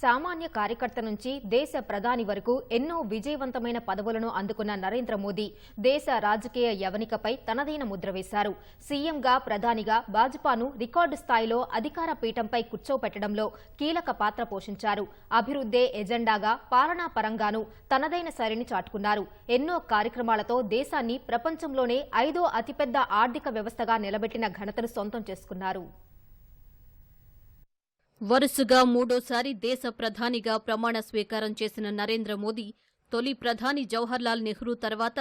సామాన్య కార్యకర్త నుంచి దేశ ప్రధాని వరకు ఎన్నో విజయవంతమైన పదవులను అందుకున్న నరేంద్ర మోదీ దేశ రాజకీయ యవనికపై తనదైన ముద్ర వేశారు. సీఎంగా ప్రధానిగా భాజపాను రికార్డు స్థాయిలో అధికార పీఠంపై కూర్చోపెట్టడంలో కీలక పాత్ర పోషించారు. అభివృద్ధే ఎజెండాగా పాలనా పరంగానూ తనదైన సరిని చాటుకున్నారు. ఎన్నో కార్యక్రమాలతో దేశాన్ని ప్రపంచంలోనే ఐదో అతిపెద్ద ఆర్థిక వ్యవస్థగా నిలబెట్టిన ఘనతను సొంతం చేసుకున్నారు. వరుసగా మూడోసారి దేశ ప్రధానిగా ప్రమాణ స్వీకారం చేసిన నరేంద్ర మోదీ తొలి ప్రధాని జవహర్లాల్ నెహ్రూ తర్వాత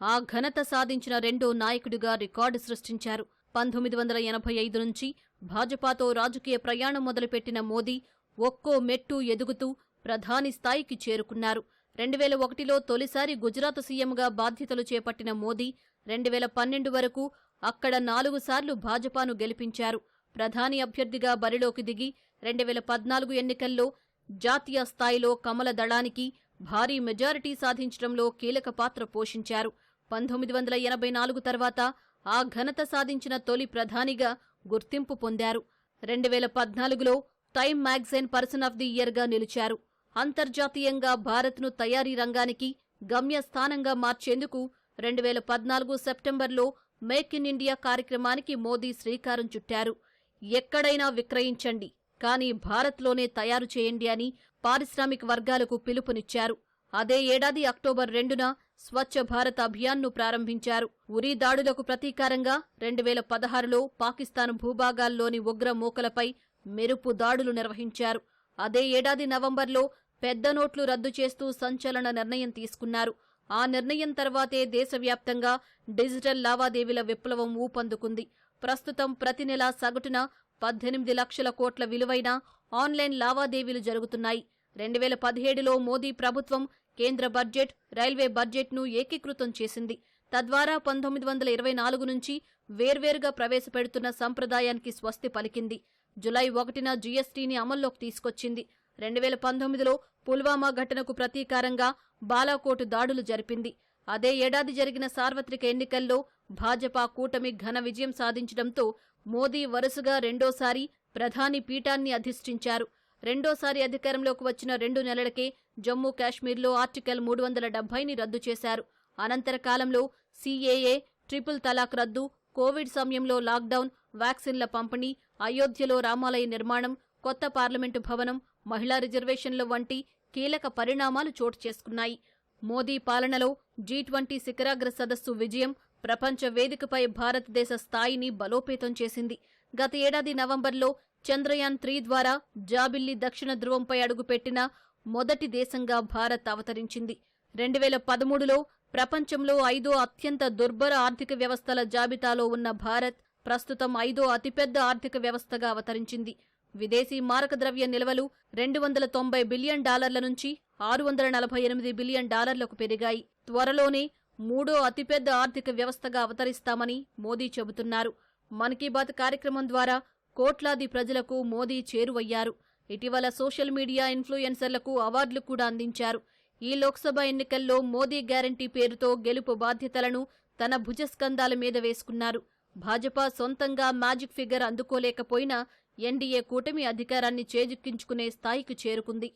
ఆ ఘనత సాధించిన రెండో నాయకుడిగా రికార్డు సృష్టించారు. పంతొమ్మిది వందల ఎనభై ఐదు నుంచి భాజపాతో రాజకీయ ప్రయాణం మొదలుపెట్టిన మోదీ ఒక్కో మెట్టు ఎదుగుతూ ప్రధాని స్థాయికి చేరుకున్నారు. రెండు వేల ఒకటిలో తొలిసారి గుజరాత్ సీఎంగా బాధ్యతలు చేపట్టిన మోదీ రెండు వేల పన్నెండు వరకు అక్కడ నాలుగు సార్లు భాజపాను గెలిపించారు. ప్రధాని అభ్యర్థిగా బరిలోకి దిగి రెండు వేల పద్నాలుగు ఎన్నికల్లో జాతీయ స్థాయిలో కమల దళానికి భారీ మెజారిటీ సాధించడంలో కీలక పాత్ర పోషించారు. పంతొమ్మిది వందల ఎనభై నాలుగు తర్వాత ఆ ఘనత సాధించిన తొలి ప్రధానిగా గుర్తింపు పొందారు. రెండు వేల పద్నాలుగులో Time magazine person of the ఇయర్గా నిలిచారు. అంతర్జాతీయంగా భారత్ను తయారీ రంగానికి గమ్యస్థానంగా మార్చేందుకు రెండు వేల పద్నాలుగు సెప్టెంబర్లో మేక్ ఇన్ ఇండియా కార్యక్రమానికి మోదీ శ్రీకారం చుట్టారు. ఎక్కడైనా విక్రయించండి కానీ భారత్లోనే తయారు చేయండి అని పారిశ్రామిక వర్గాలకు పిలుపునిచ్చారు. అదే ఏడాది అక్టోబర్ రెండున స్వచ్ఛ భారత్ అభియాన్ను ప్రారంభించారు. ఉరీ దాడులకు ప్రతీకారంగా రెండు వేల పదహారులో పాకిస్తాన్ భూభాగాల్లోని ఉగ్ర మూకలపై మెరుపు దాడులు నిర్వహించారు. అదే ఏడాది నవంబర్లో పెద్ద నోట్లు రద్దు చేస్తూ సంచలన నిర్ణయం తీసుకున్నారు. ఆ నిర్ణయం తర్వాతే దేశవ్యాప్తంగా డిజిటల్ లావాదేవీల విప్లవం ఊపందుకుంది. ప్రస్తుతం ప్రతి నెలా సగటున పద్దెనిమిది లక్షల కోట్ల విలువైన ఆన్లైన్ లావాదేవీలు జరుగుతున్నాయి. రెండు వేల పదిహేడులో మోదీ ప్రభుత్వం కేంద్ర బడ్జెట్ రైల్వే బడ్జెట్ను ఏకీకృతం చేసింది. తద్వారా పంతొమ్మిది వందల ఇరవై నాలుగు నుంచి వేర్వేరుగా ప్రవేశపెడుతున్న సంప్రదాయానికి స్వస్తి పలికింది. జులై ఒకటిన జీఎస్టీని అమల్లోకి తీసుకొచ్చింది. రెండు వేల పంతొమ్మిదిలో పుల్వామా ఘటనకు ప్రతీకారంగా బాలాకోటు దాడులు జరిపింది. అదే ఏడాది జరిగిన సార్వత్రిక ఎన్నికల్లో భాజపా కూటమి ఘన విజయం సాధించడంతో మోదీ వరుసగా రెండోసారి ప్రధాని పీఠాన్ని అధిష్ఠించారు. రెండోసారి అధికారంలోకి వచ్చిన రెండు నెలలకే జమ్మూ కాశ్మీర్లో ఆర్టికల్ మూడు వందల డెబ్బైని రద్దు చేశారు. అనంతర కాలంలో సీఏఏ ట్రిపుల్ తలాక్ రద్దు కోవిడ్ సమయంలో లాక్డౌన్ వ్యాక్సిన్ల పంపిణీ అయోధ్యలో రామాలయ నిర్మాణం కొత్త పార్లమెంటు భవనం మహిళా రిజర్వేషన్ల వంటి కీలక పరిణామాలు చోటు చేసుకున్నాయి. మోదీ పాలనలో జీ ట్వంటీ శిఖరాగ్ర సదస్సు విజయం ప్రపంచ వేదికపై భారతదేశ స్థాయిని బలోపేతం చేసింది. గత ఏడాది నవంబర్లో చంద్రయాన్ త్రీ ద్వారా జాబిల్లి దక్షిణ ధ్రువంపై అడుగుపెట్టిన మొదటి దేశంగా భారత్ అవతరించింది. రెండు వేల పదమూడులో ప్రపంచంలో ఐదో అత్యంత దుర్భర ఆర్థిక వ్యవస్థల జాబితాలో ఉన్న భారత్ ప్రస్తుతం ఐదో అతిపెద్ద ఆర్థిక వ్యవస్థగా అవతరించింది. విదేశీ మారక ద్రవ్య నిల్వలు రెండు వందల తొంభై బిలియన్ డాలర్ల నుంచి ఆరు వందల నలభై ఎనిమిది బిలియన్ డాలర్లకు పెరిగాయి. త్వరలోనే మూడో అతిపెద్ద ఆర్థిక వ్యవస్థగా అవతరిస్తామని మోదీ చెబుతున్నారు. మన్ కీ బాత్ కార్యక్రమం ద్వారా కోట్లాది ప్రజలకు మోదీ చేరువయ్యారు. ఇటీవల సోషల్ మీడియా ఇన్ఫ్లుయెన్సర్లకు అవార్డులు కూడా అందించారు. ఈ లోక్సభ ఎన్నికల్లో మోదీ గ్యారంటీ పేరుతో గెలుపు బాధ్యతలను తన భుజస్కంధాల మీద వేసుకున్నారు. భాజపా సొంతంగా మ్యాజిక్ ఫిగర్ అందుకోలేకపోయినా ఎన్డీఏ కూటమి అధికారాన్ని చేజిక్కించుకునే స్థాయికి చేరుకుంది.